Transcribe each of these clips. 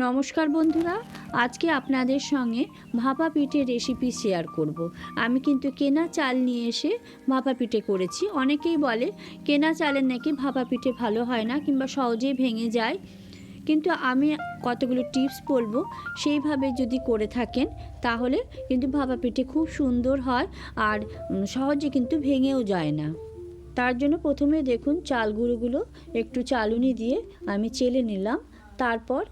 নমস্কার বন্ধুরা, আজকে আপনাদের সঙ্গে ভাপা পিঠে রেসিপি শেয়ার করব। আমি কিন্তু কেনা চাল নিয়ে এসে ভাপা পিঠে করেছি। অনেকেই বলে, কেনা চালের নাকি ভাপা পিঠে ভালো হয় না কিংবা সহজেই ভেঙে যায়। কিন্তু আমি কতগুলো টিপস বলব, সেইভাবে যদি করে থাকেন, তাহলে কিন্তু ভাপা পিঠে খুব সুন্দর হয় আর সহজে কিন্তু ভেঙেও যায় না। তার জন্য প্রথমে দেখুন চাল গুঁড়োগুলো একটু চালুনি দিয়ে আমি চেলে নিলাম। তারপর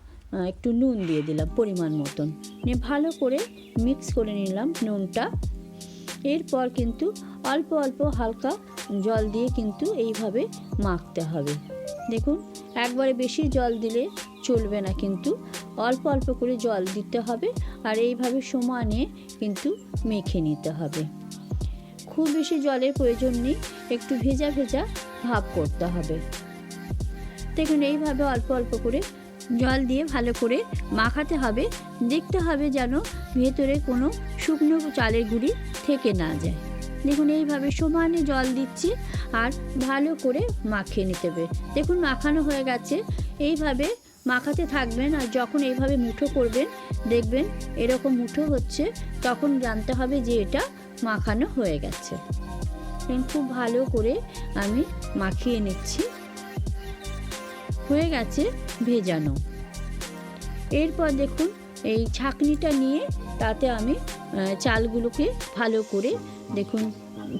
একটু নুন দিয়ে দিলাম পরিমাণ মতন। নিয়ে ভালো করে মিক্স করে নিলাম নুনটা। এরপর কিন্তু অল্প অল্প হালকা জল দিয়ে কিন্তু এইভাবে মাখতে হবে। দেখুন, একবারে বেশি জল দিলে চলবে না কিন্তু। অল্প অল্প করে জল দিতে হবে আর এইভাবে সমানে কিন্তু মেখে নিতে হবে। খুব বেশি জলের প্রয়োজন নেই, একটু ভেজা ভেজা ভাব করতে হবে। দেখুন, এইভাবে অল্প অল্প করে জল দিয়ে ভালো করে মাখাতে হবে। দেখতে হবে যেন ভেতরে কোনো শুকনো চালের গুঁড়ি থেকে না যায়। দেখুন, এইভাবে সমানে জল দিচ্ছি আর ভালো করে মাখিয়ে নিতে হবে। দেখুন, মাখানো হয়ে গেছে। এইভাবে মাখাতে থাকবেন আর যখন এইভাবে মুঠো করবেন, দেখবেন এরকম মুঠো হচ্ছে, তখন জানতে হবে যে এটা মাখানো হয়ে গেছে। খুব ভালো করে আমি মাখিয়ে নিচ্ছি। হয়ে গেছে ভেজানো। এরপর দেখুন, এই ছাঁকনিটা নিয়ে তাতে আমি চালগুলোকে ভালো করে দেখুন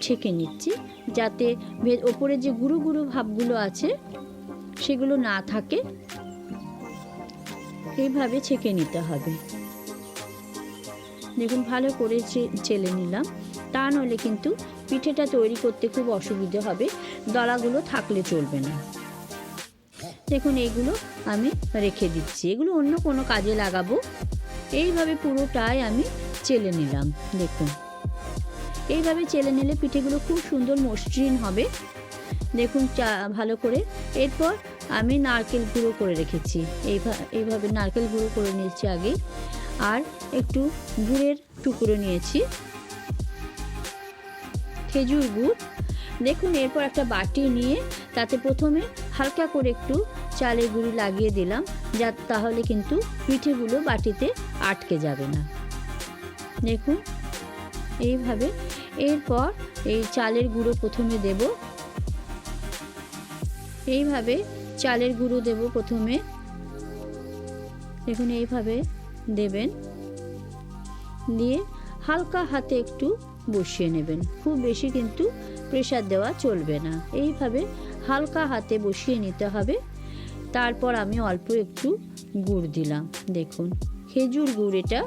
ছেঁকে নিচ্ছি, যাতে ওপরে যে গুঁড়ো গুঁড়ো ভাবগুলো আছে, সেগুলো না থাকে। এইভাবে ছেঁকে নিতে হবে। দেখুন, ভালো করে চেলে নিলাম। তা নইলে কিন্তু পিঠেটা তৈরি করতে খুব অসুবিধে হবে, দলাগুলো থাকলে চলবে না। দেখুন, এইগুলো আমি রেখে দিচ্ছি। এগুলো অন্য কোনো কাজে লাগাবো। এইভাবে পুরোটাই আমি চেলে নিলাম, দেখুন। এইভাবে চেলে নিলে পিঠেগুলো খুব সুন্দর মসৃণ হবে। দেখুন, চা, ভালো করে। এরপর আমি নারকেল গুঁড়ো করে রেখেছি। এইভা- এইভাবে নারকেল গুঁড়ো করে নিয়েছি আগে। আর একটু গুড়ের টুকরো নিয়েছি। খেজুর গুড়। দেখুন, এরপর একটা বাটি নিয়ে তাতে প্রথমে হালকা করে একটু চালের গুঁড়ি লাগিয়ে দিলাম, যা তাহলে কিন্তু পিঠেগুলো বাটিতে আটকে যাবে না। দেখুন, এইভাবে। এরপর এই চালের গুঁড়ো প্রথমে দেব। এইভাবে চালের গুঁড়ো দেব প্রথমে। দেখুন, এইভাবে দেবেন। দিয়ে হালকা হাতে একটু বসিয়ে নেবেন। খুব বেশি কিন্তু প্রেশার দেওয়া চলবে না। এইভাবে হালকা হাতে বসিয়ে নিতে হবে। তারপর আমি অল্প একটু গুড় দিলাম। দেখুন, খেজুর গুড় এটা।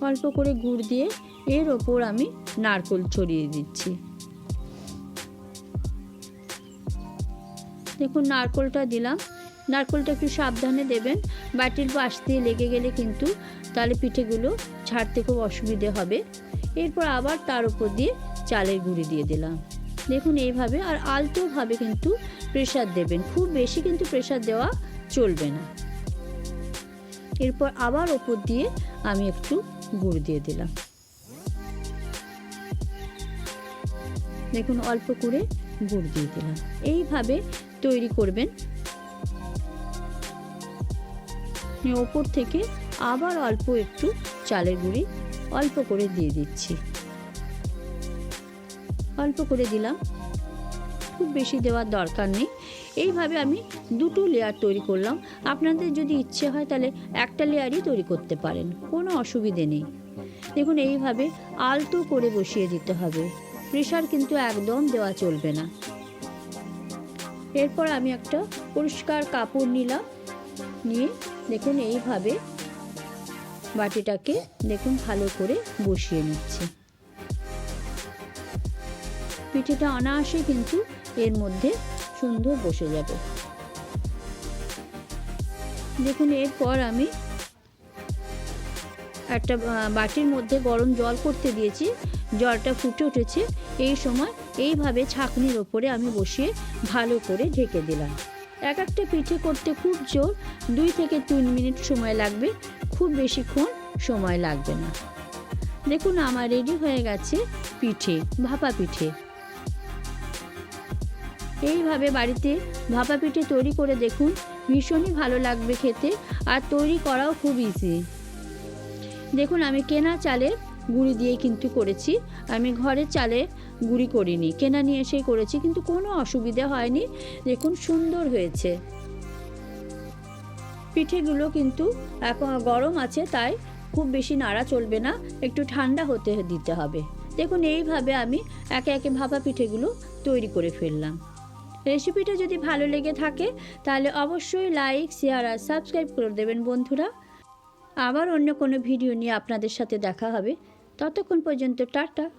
অল্প করে গুড় দিয়ে এর ওপর আমি নারকোল ছড়িয়ে দিচ্ছি। দেখুন, নারকোলটা দিলাম। নারকোলটা একটু সাবধানে দেবেন। বাটির পাশ দিয়ে লেগে গেলে কিন্তু তাহলে পিঠেগুলো ছাড়তে খুব অসুবিধে হবে। এরপর আবার তার উপর দিয়ে চালের গুঁড়ি দিয়ে দিলাম। দেখুন এইভাবে আর আলতোভাবে কিন্তু প্রেশার দেবেন। খুব বেশি কিন্তু প্রেশার দেওয়া চলবে না। এরপর আবার ওপর দিয়ে আমি একটু গুড় দিয়ে দিলাম। দেখুন অল্প করে গুড় দিয়ে দিলাম। এইভাবে তৈরি করবেন। ওপর থেকে আবার অল্প একটু চালের গুঁড়ি অল্প করে দিয়ে দিচ্ছি। অল্প করে দিলাম। খুব বেশি দেওয়ার দরকার নেই। এইভাবে আমি দুটো লেয়ার তৈরি করলাম। আপনাদের যদি ইচ্ছে হয় তাহলে একটা লেয়ারই তৈরি করতে পারেন। কোনো অসুবিধে নেই। দেখুন, এইভাবে আলতো করে বসিয়ে দিতে হবে। প্রেশার কিন্তু একদম দেওয়া চলবে না। এরপর আমি একটা পরিষ্কার কাপড় নিলাম। নিয়ে দেখুন, এইভাবে বাটিটাকে দেখুন ভালো করে বসিয়ে নিচ্ছি। পিঠেটা অনায়াসে কিন্তু এর মধ্যে সুন্দর বসে যাবে। দেখুন, এরপর আমি একটা বাটির মধ্যে গরম জল করতে দিয়েছি। জলটা ফুটে উঠেছে। এই সময় এইভাবে ছাঁকনির ওপরে আমি বসিয়ে ভালো করে ঢেকে দিলাম। এক একটা পিঠে করতে খুব জোর, দুই থেকে তিন মিনিট সময় লাগবে। খুব বেশিক্ষণ সময় লাগবে না। দেখুন, আমার রেডি হয়ে গেছে পিঠে, ভাপা পিঠে। এইভাবে বাড়িতে ভাপা পিঠে তৈরি করে দেখুন, ভীষণই ভালো লাগবে খেতে আর তৈরি করাও খুব ইজি দেখুন, আমি কেনা চালের গুঁড়ি দিয়ে কিন্তু করেছি। আমি ঘরের চালে গুঁড়ি করিনি। কেনা নিয়ে এসেই করেছি, কিন্তু কোনো অসুবিধা হয়নি। দেখুন, সুন্দর হয়েছে। পিঠেগুলো কিন্তু এখন গরম আছে, তাই খুব বেশি নাড়া চলবে না, একটু ঠান্ডা হতে দিতে হবে। দেখুন, এইভাবে আমি একে একে ভাপা পিঠেগুলো তৈরি করে ফেললাম। রেসিপিটা যদি ভালো লেগে থাকে, তাহলে অবশ্যই লাইক, শেয়ার আর সাবস্ক্রাইব করে দেবেন বন্ধুরা। আবার অন্য কোনো ভিডিও নিয়ে আপনাদের সাথে দেখা হবে। ততক্ষণ পর্যন্ত টাটা।